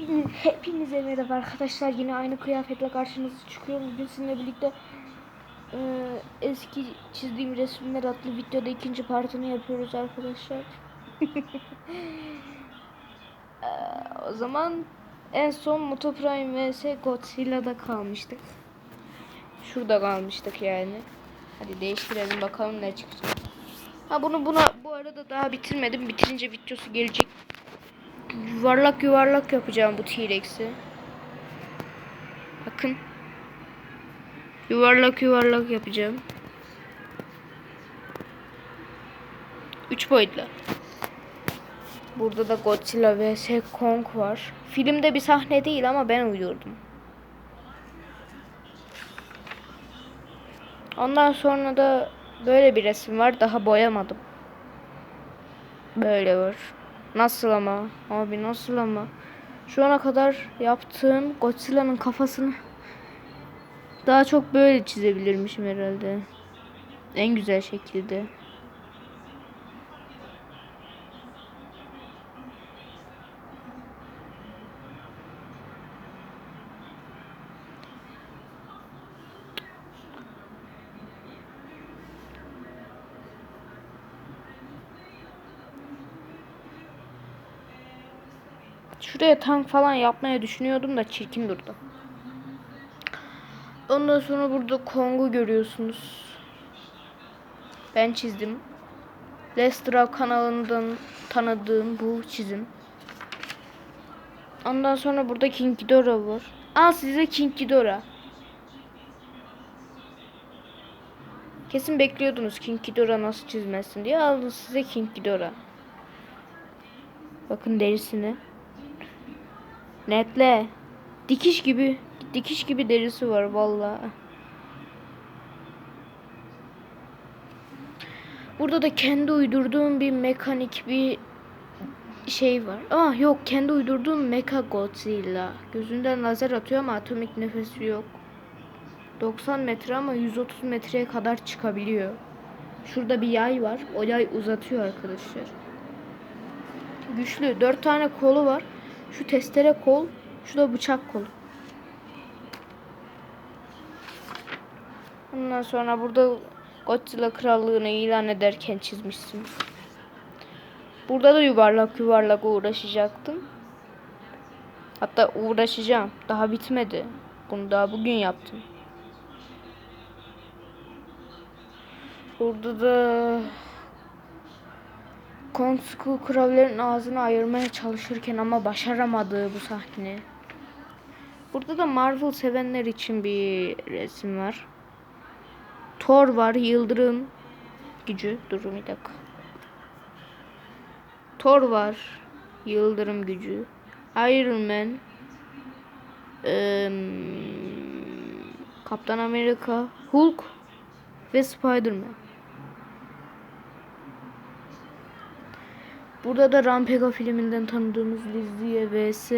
Hepiniz, hepinize merhaba arkadaşlar. Yine aynı kıyafetle karşınıza çıkıyorum. Bugün sizinle birlikte e, eski çizdiğim resimler adlı videoda ikinci partını yapıyoruz arkadaşlar. E, o zaman en son Moto Prime vs Godzilla'da kalmıştık. Şurada kalmıştık yani. Hadi değiştirelim bakalım ne çıkacak. Ha bunu buna bu arada daha bitirmedim. Bitirince videosu gelecek. Yuvarlak yuvarlak yapacağım bu T-Rex'i. Bakın. Yuvarlak yuvarlak yapacağım. Üç boyutlu. Burada da Godzilla vs Kong var. Filmde bir sahne değil ama ben uydurdum. Ondan sonra da böyle bir resim var. Daha boyamadım. Böyle var. Nasıl ama? Abi nasıl ama? Şu ana kadar yaptığım Godzilla'nın kafasını daha çok böyle çizebilirmişim herhalde. En güzel şekilde. Şuraya tank falan yapmaya düşünüyordum da çirkin durdu. Ondan sonra burada Kong'u görüyorsunuz. Ben çizdim. Lestra kanalından tanıdığım bu çizim. Ondan sonra burada King Ghidorah var. Al size King Ghidorah. Kesin bekliyordunuz King Ghidorah nasıl çizmezsin diye. Alın size King Ghidorah. Bakın derisini. Netle. Dikiş gibi. Dikiş gibi derisi var vallahi. Burada da kendi uydurduğum bir mekanik bir şey var. Ah yok kendi uydurduğum Mecha Godzilla. Gözünden lazer atıyor ama atomik nefesi yok. 90 metre ama 130 metreye kadar çıkabiliyor. Şurada bir yay var. O yay uzatıyor arkadaşlar. Güçlü. 4 tane kolu var. Şu testere kol, şu da bıçak kol. Ondan sonra burada Godzilla krallığını ilan ederken çizmişsin. Burada da yuvarlak yuvarlak uğraşacaktım. Hatta uğraşacağım. Daha bitmedi. Bunu daha bugün yaptım. Burada da Kong Skull Crawler'in ağzını ayırmaya çalışırken ama başaramadığı bu sahne. Burada da Marvel sevenler için bir resim var. Thor var, Yıldırım gücü. Dur bir dakika. Thor var, Yıldırım gücü. Iron Man, eee, Kaptan Amerika, Hulk ve Spider-Man. Burada da Rampega filminden tanıdığımız Lizzie vs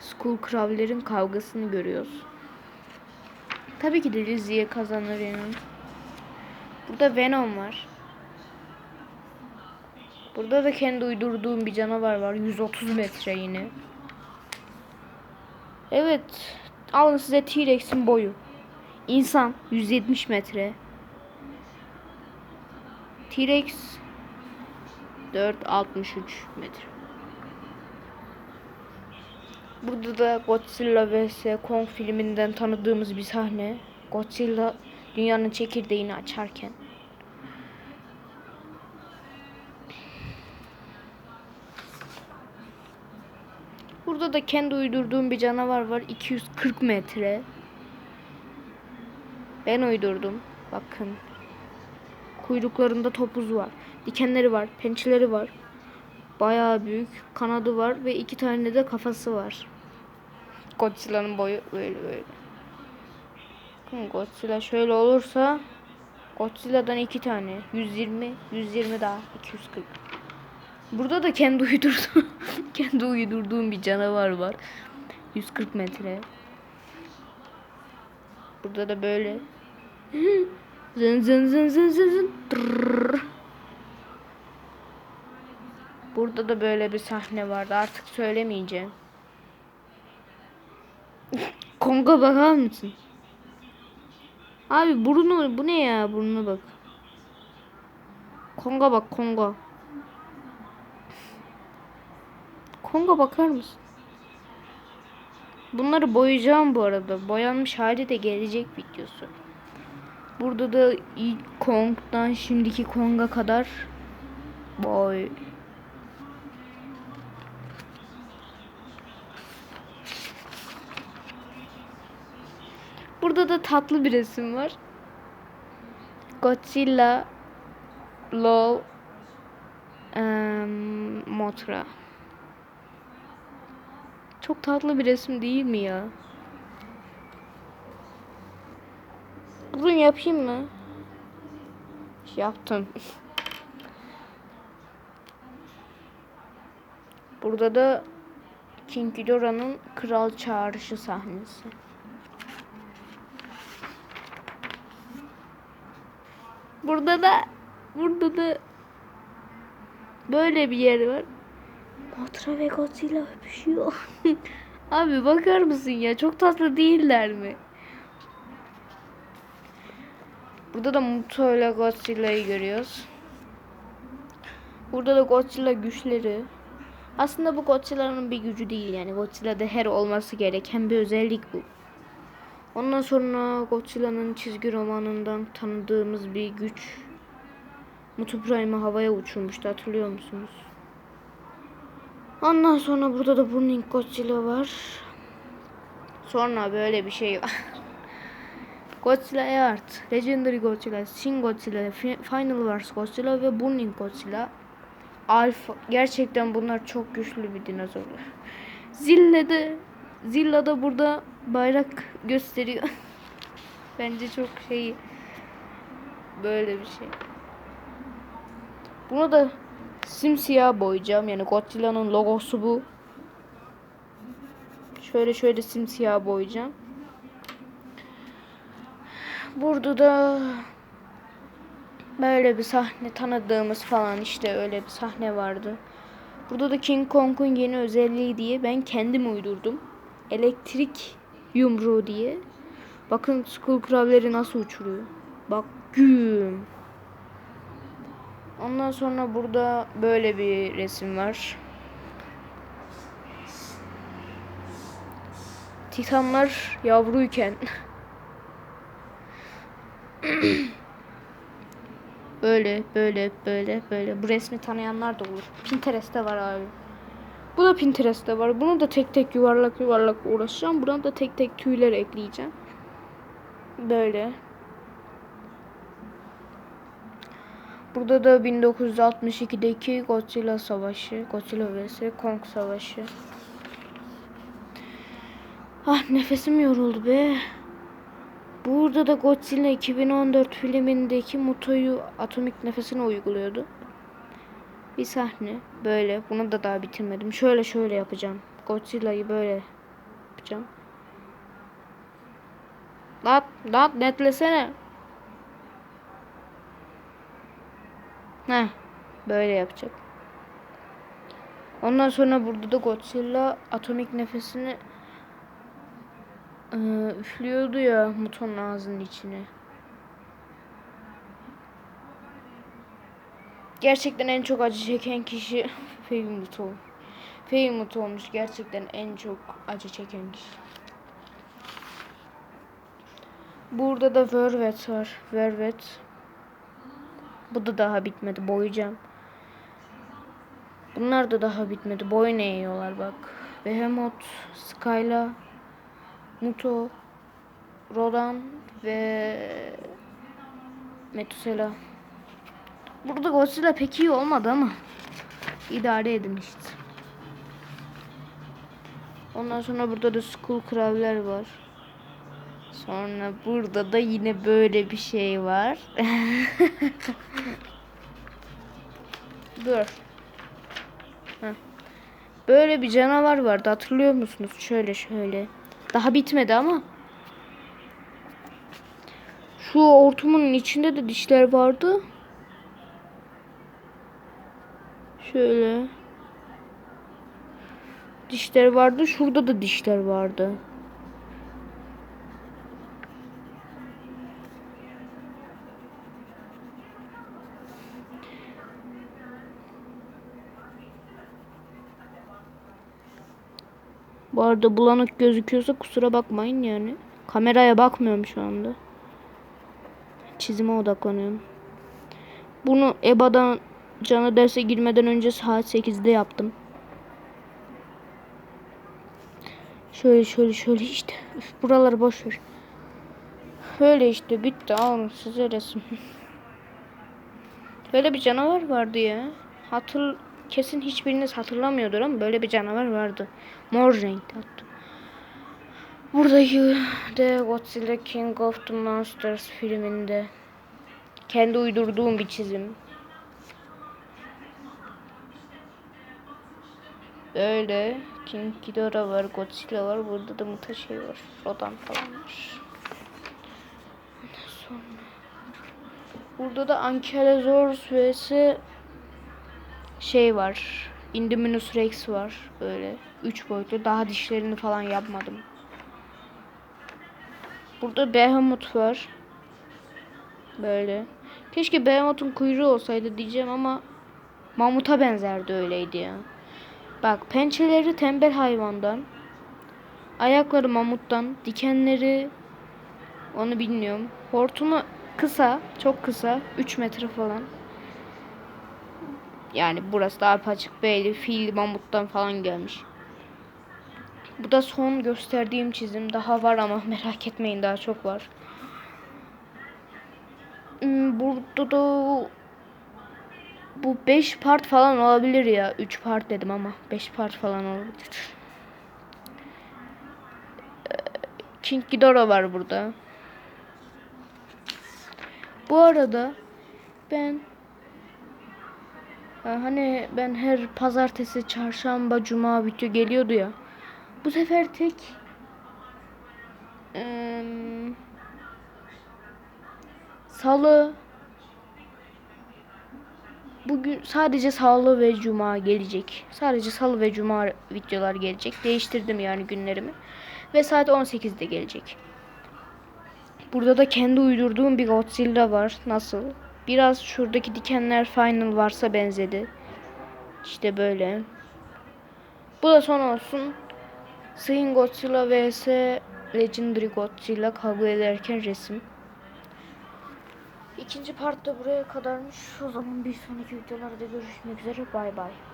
Skull Crawler'in kavgasını görüyoruz. Tabii ki de Lizzie kazanır yani. Burada Venom var. Burada da kendi uydurduğum bir canavar var. 130 metre yine. Evet. Alın size T-Rex'in boyu. İnsan 170 metre. T-Rex 4.63 metre. Burada da Godzilla vs Kong filminden tanıdığımız bir sahne. Godzilla dünyanın çekirdeğini açarken. Burada da kendi uydurduğum bir canavar var. 240 metre. Ben uydurdum. Bakın. Kuyruklarında topuz var. Dikenleri var. Pençeleri var. Bayağı büyük. Kanadı var ve iki tane de kafası var. Godzilla'nın boyu böyle böyle. Godzilla şöyle olursa Godzilla'dan iki tane. 120, 120 daha 240. Burada da kendi uydurduğum kendi uydurduğum bir canavar var. 140 metre. Burada da böyle Zın zın zın zın zın zın. Tırrrr. Burada da böyle bir sahne vardı. Artık söylemeyeceğim. Konga bakar mısın? Abi burnu bu ne ya burnuna bak. Konga bak Konga. Konga bakar mısın? Bunları boyayacağım bu arada. Boyanmış hali de gelecek videosu. Burada da ilk Kong'dan şimdiki Kong'a kadar boy. Burada da tatlı bir resim var. Godzilla Low em, Mothra. Çok tatlı bir resim değil mi ya? Bunu yapayım mı? Yaptım. Burada da King Ghidorah'nın kral çağrışı sahnesi. Burada da burada da böyle bir yer var. Mothra ve Godzilla öpüşüyor. Abi bakar mısın ya? Çok tatlı değiller mi? Burada da Muto ile Godzilla'yı görüyoruz. Burada da Godzilla güçleri. Aslında bu Godzilla'nın bir gücü değil yani. Godzilla'da her olması gereken bir özellik bu. Ondan sonra Godzilla'nın çizgi romanından tanıdığımız bir güç. Mutu Prime'ı havaya uçurmuştu hatırlıyor musunuz? Ondan sonra burada da Burning Godzilla var. Sonra böyle bir şey var. Godzilla Earth, Legendary Godzilla, Shin Godzilla, Fi- Final Wars Godzilla ve Burning Godzilla. Alpha. Gerçekten bunlar çok güçlü bir dinozorlar. Zilla'da Zilla da burada bayrak gösteriyor. Bence çok şey böyle bir şey. Bunu da simsiyah boyayacağım. Yani Godzilla'nın logosu bu. Şöyle şöyle simsiyah boyayacağım. Burada da böyle bir sahne tanıdığımız falan işte öyle bir sahne vardı. Burada da King Kong'un yeni özelliği diye ben kendim uydurdum. Elektrik yumruğu diye. Bakın Skullcrawler'i nasıl uçuruyor. Bak güm. Ondan sonra burada böyle bir resim var. Titanlar yavruyken böyle böyle böyle böyle bu resmi tanıyanlar da olur. Pinterest'te var abi. Bu da Pinterest'te var. Bunu da tek tek yuvarlak yuvarlak uğraşacağım. Buna da tek tek tüyler ekleyeceğim. Böyle. Burada da 1962'deki Godzilla Savaşı, Godzilla vs Kong Savaşı. Ah nefesim yoruldu be. Burada da Godzilla 2014 filmindeki Muto'yu atomik nefesine uyguluyordu. Bir sahne böyle. Bunu da daha bitirmedim. Şöyle şöyle yapacağım. Godzilla'yı böyle yapacağım. Lan lan netlesene. Heh, böyle yapacak. Ondan sonra burada da Godzilla atomik nefesini e, üflüyordu ya Muton'un ağzının içine. Gerçekten en çok acı çeken kişi Fei Muto. Fei Muto olmuş gerçekten en çok acı çeken kişi. Burada da Vervet var. Vervet. Bu da daha bitmedi. Boyayacağım. Bunlar da daha bitmedi. Boyun eğiyorlar bak. Behemoth, Skyla, Muto, Rodan ve Metusela. Burada Godzilla pek iyi olmadı ama idare edin işte. Ondan sonra burada da Skullcrawler var. Sonra burada da yine böyle bir şey var. Dur. Böyle bir canavar vardı hatırlıyor musunuz? Şöyle şöyle. Daha bitmedi ama. Şu hortumun içinde de dişler vardı. Şöyle. Dişler vardı. Şurada da dişler vardı. Bu arada bulanık gözüküyorsa kusura bakmayın yani. Kameraya bakmıyorum şu anda. Çizime odaklanıyorum. Bunu EBA'dan canı derse girmeden önce saat 8'de yaptım. Şöyle şöyle şöyle işte. Üf, buraları boş ver. Böyle işte bitti. Alın size resim. Böyle bir canavar vardı ya. Hatır kesin hiçbiriniz hatırlamıyordur ama böyle bir canavar vardı. Mor renkli hatta. Buradaki de Godzilla King of the Monsters filminde kendi uydurduğum bir çizim. Böyle King Ghidorah var, Godzilla var. Burada da Muta şey var. Rodan falan var. Sonra Burada da Ankylosaurus vs şey var. Indominus Rex var böyle. Üç boyutlu. Daha dişlerini falan yapmadım. Burada Behemoth var. Böyle. Keşke Behemoth'un kuyruğu olsaydı diyeceğim ama mamuta benzerdi öyleydi ya. Bak pençeleri tembel hayvandan. Ayakları mamuttan. Dikenleri onu bilmiyorum. Hortumu kısa. Çok kısa. 3 metre falan. Yani burası daha apaçık belli. Fil mamuttan falan gelmiş. Bu da son gösterdiğim çizim. Daha var ama merak etmeyin daha çok var. Hmm, Burada da bu 5 part falan olabilir ya. 3 part dedim ama 5 part falan olabilir. Ee, King Ghidorah var burada. Bu arada ben hani ben her pazartesi, çarşamba, cuma video geliyordu ya. Bu sefer tek eee, salı bugün sadece salı ve cuma gelecek. Sadece salı ve cuma videolar gelecek. Değiştirdim yani günlerimi. Ve saat 18'de gelecek. Burada da kendi uydurduğum bir Godzilla var. Nasıl? Biraz şuradaki dikenler Final varsa benzedi. İşte böyle. Bu da son olsun. Shin Godzilla vs Legendary Godzilla kavga ederken resim. İkinci part da buraya kadarmış. O zaman bir sonraki videolarda görüşmek üzere. Bay bay.